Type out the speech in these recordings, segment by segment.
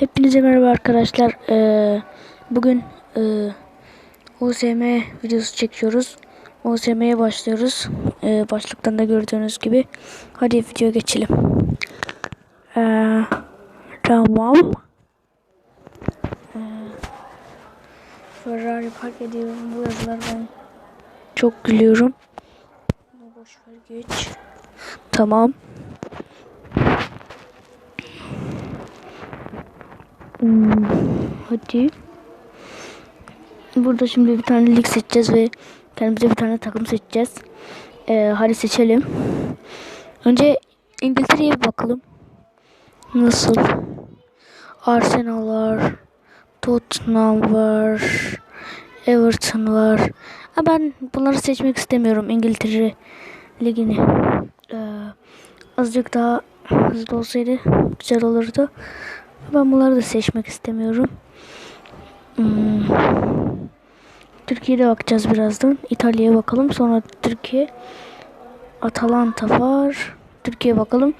Hepinize merhaba arkadaşlar. Ee, bugün e, OSM videosu çekiyoruz. OSM'ye başlıyoruz. Ee, başlıktan da gördüğünüz gibi. Hadi videoya geçelim. Ee, tamam. Ee, Ferrari park ediyorum. Bu yazılar ben çok gülüyorum. Bunu boş ver geç. Tamam. Hmm, hadi. Burada şimdi bir tane lig seçeceğiz ve kendimize bir tane takım seçeceğiz. Ee, hadi seçelim. Önce İngiltere'ye bir bakalım. Nasıl? Arsenal var. Tottenham var. Everton var. Ha ben bunları seçmek istemiyorum İngiltere ligini. Ee, azıcık daha hızlı olsaydı güzel olurdu. Ben bunları da seçmek istemiyorum. Hmm. Türkiye'de bakacağız birazdan. İtalya'ya bakalım. Sonra Türkiye. Atalanta var. Türkiye'ye bakalım.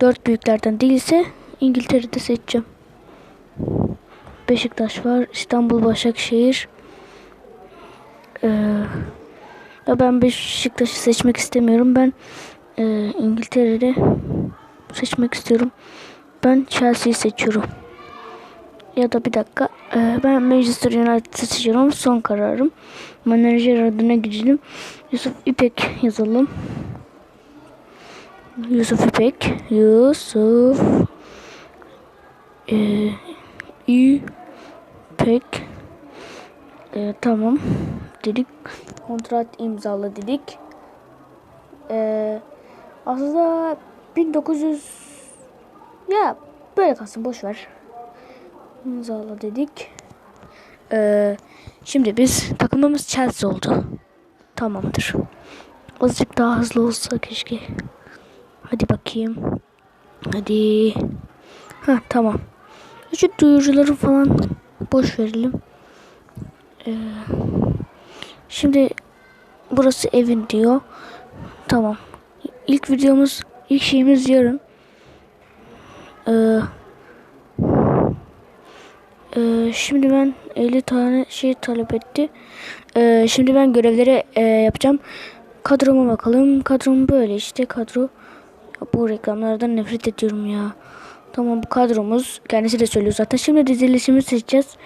Dört büyüklerden değilse İngiltere'de seçeceğim. Beşiktaş var. İstanbul, Başakşehir. Ee, ben Beşiktaş'ı seçmek istemiyorum. Ben e, İngiltere'de seçmek istiyorum. Ben Chelsea'yi seçiyorum. Ya da bir dakika. Ee, ben Manchester United seçiyorum. Son kararım. Menajer adına gidelim. Yusuf İpek yazalım. Yusuf İpek. Yusuf ee, İpek ee, tamam dedik. Kontrat imzala dedik. Ee, aslında 1900 ya böyle kalsın boş ver. İmzala dedik. Ee, şimdi biz takımımız Chelsea oldu. Tamamdır. Azıcık daha hızlı olsa keşke. Hadi bakayım. Hadi. Ha tamam. Şu duyuruları falan boş verelim. Ee, şimdi burası evin diyor. Tamam. İlk videomuz, ilk şeyimiz yarın. Ee, e, şimdi ben 50 tane şey talep etti. Ee, şimdi ben görevleri e, yapacağım. Kadroma bakalım. Kadrom böyle işte kadro. Ya bu reklamlardan nefret ediyorum ya. Tamam bu kadromuz. Kendisi de söylüyor zaten. Şimdi dizilişimi seçeceğiz.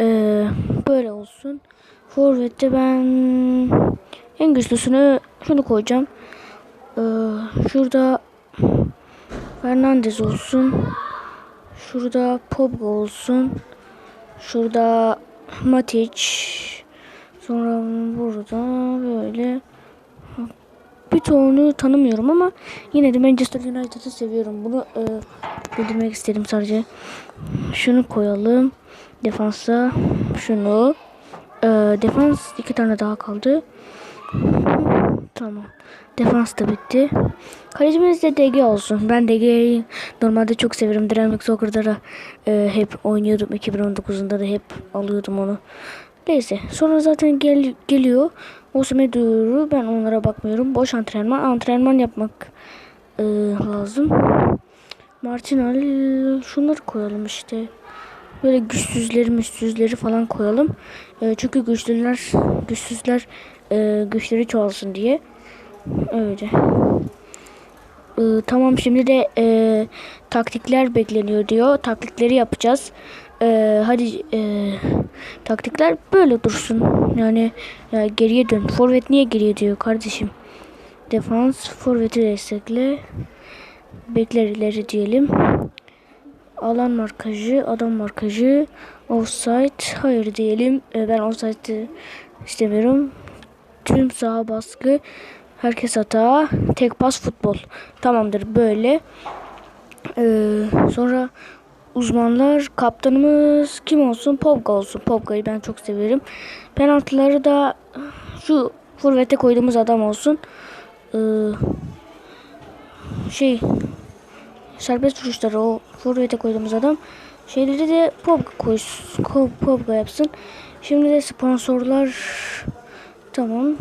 Ee, böyle olsun. Forvet'te ben en güçlüsünü şunu koyacağım. Ee, şurada Fernandez olsun. Şurada Pogba olsun. Şurada Matic. Sonra burada böyle bir çoğunu tanımıyorum ama yine de Manchester United'ı seviyorum. Bunu e, bildirmek istedim sadece. Şunu koyalım. Defansa şunu. E, defans iki tane daha kaldı. Tamam. Defans da bitti. Kalecimiz de DG olsun. Ben DG'yi normalde çok severim. Dynamic Soccer'da da e, hep oynuyordum. 2019'unda da hep alıyordum onu. Neyse. Sonra zaten gel, geliyor. Osime duyuru. Ben onlara bakmıyorum. Boş antrenman. Antrenman yapmak e, lazım. Martinal şunları koyalım işte. Böyle güçsüzleri müçsüzleri falan koyalım. E, çünkü güçlüler güçsüzler e, güçleri çoğalsın diye. Öyle. Ee, tamam şimdi de e, taktikler bekleniyor diyor. Taktikleri yapacağız. Ee, hadi e, taktikler böyle dursun. Yani ya geriye dön. Forvet niye geriye diyor kardeşim. Defans forveti destekle. Bekler ileri diyelim. Alan markajı, adam markajı, offside, hayır diyelim. Ee, ben offside istemiyorum. Tüm saha baskı, herkes hata, tek pas futbol. Tamamdır böyle. Ee, sonra uzmanlar, kaptanımız kim olsun? Pogba olsun. Pogba'yı ben çok severim. Penaltıları da şu forvete koyduğumuz adam olsun. Ee, şey serbest vuruşları o forvete koyduğumuz adam. Şeyleri de Pogba koysun. Pogba yapsın. Şimdi de sponsorlar Tamam.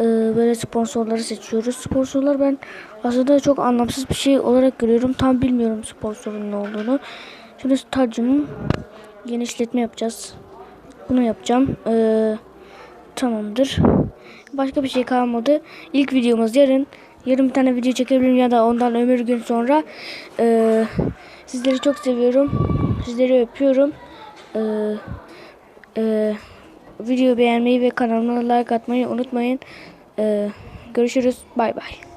e, böyle sponsorları seçiyoruz. Sponsorlar ben aslında çok anlamsız bir şey olarak görüyorum. Tam bilmiyorum sponsorun ne olduğunu. Şimdi stadyumun genişletme yapacağız. Bunu yapacağım. Ee, tamamdır. Başka bir şey kalmadı. İlk videomuz yarın. Yarın bir tane video çekebilirim ya da ondan ömür gün sonra. Ee, sizleri çok seviyorum. Sizleri öpüyorum. Ee, e, videoyu beğenmeyi ve kanalıma like atmayı unutmayın. Ee, görüşürüz. Bay bay.